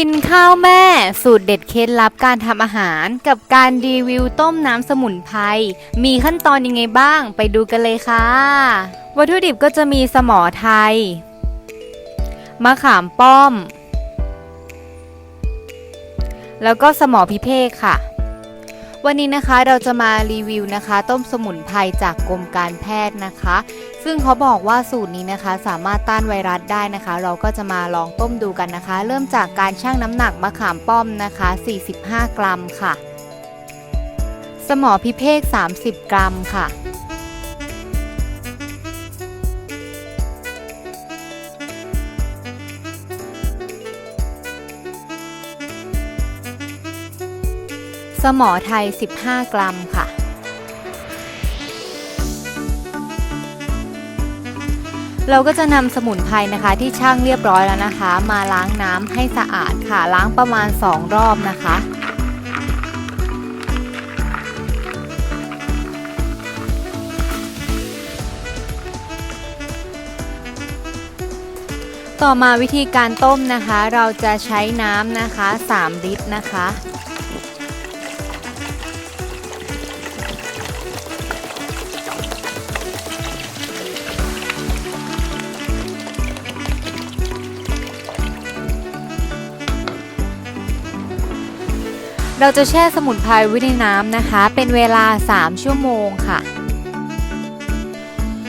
กินข้าวแม่ สูตรเด็ดเคล็ดลับการทำอาหาร กับการรีวิวต้มน้ำสมุนไพรมีขั้นตอนยังไงบ้างไปดูกันเลยค่ะ วัตถุดิบก็จะมีสมอไทย มะขามป้อม แล้วก็สมอพิเภกค่ะ วันนี้นะคะเราจะมารีวิวนะคะ ต้มสมุนไพรจากกรมการแพทย์นะคะ ซึ่งเขาบอกว่าสูตรนี้นะคะสามารถต้านไวรัสได้นะคะ เราก็จะมาลองต้มดูกันนะคะ เริ่มจากการชั่งน้ำหนักมะขามป้อมนะคะ 45 กรัมค่ะ สมอพิเภก 30 กรัมค่ะสมอไทย 15 กรัมค่ะ เราก็จะนำสมุนไพรนะคะที่ช่างเรียบร้อยแล้วนะคะ มาล้างน้ำให้สะอาดค่ะล้างประมาณ 2 รอบนะคะ ต่อมาวิธีการต้มนะคะ เราจะใช้น้ำนะคะ 3 ลิตรนะคะ เราจะแช่สมุนไพรไว้ในน้ำนะคะ เป็นเวลา 3 ชั่วโมงค่ะ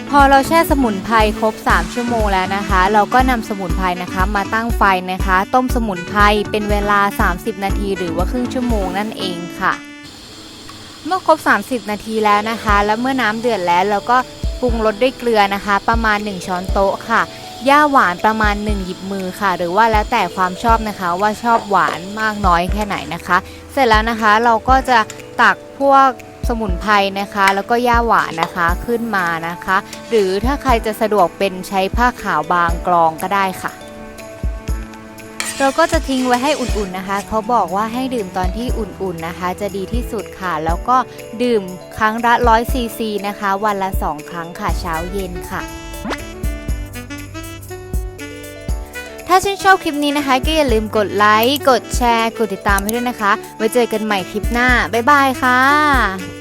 พอเราแช่สมุนไพรครบ 3 ชั่วโมงแล้วนะคะ เราก็นำสมุนไพรนะคะมาตั้งไฟนะคะ ต้มสมุนไพรเป็นเวลา 30 นาทีหรือว่าครึ่งชั่วโมงนั่นเองค่ะ เมื่อครบ 30 นาทีแล้วนะคะ แล้วเมื่อน้ำเดือดแล้วเราก็ปรุงรสด้วยเกลือนะคะ ประมาณ 1 ช้อนโต๊ะค่ะย่าหวานประมาณ 1 หยิบมือค่ะ หรือว่าแล้วแต่ความชอบนะคะว่าชอบหวานมากน้อยแค่ไหนนะคะ สร็จแล้วนะคะเราก็จะตักพวกสมุนไพรนะคะ แล้วก็ย่าหวานนะคะขึ้นมานะคะ หรือถ้าใครจะสะดวกเป็นใช้ผ้าขาวบางกรองก็ได้ค่ะ เราก็จะทิ้งไว้ให้อุ่นๆนะคะเขาบอกว่าให้ดื่มตอนที่อุ่นๆนะคะ จะดีที่สุดค่ะ แล้วก็ดื่มครั้งละ100ซีซีนะคะ วันละ 2 ครั้งค่ะเช้าเย็นค่ะ ถ้าชื่นชอบคลิปนี้นะคะ ก็อย่าลืมกดไลค์ กดแชร์ กดติดตามให้ด้วยนะคะ ไว้เจอกันใหม่คลิปหน้า บ๊ายบายค่ะ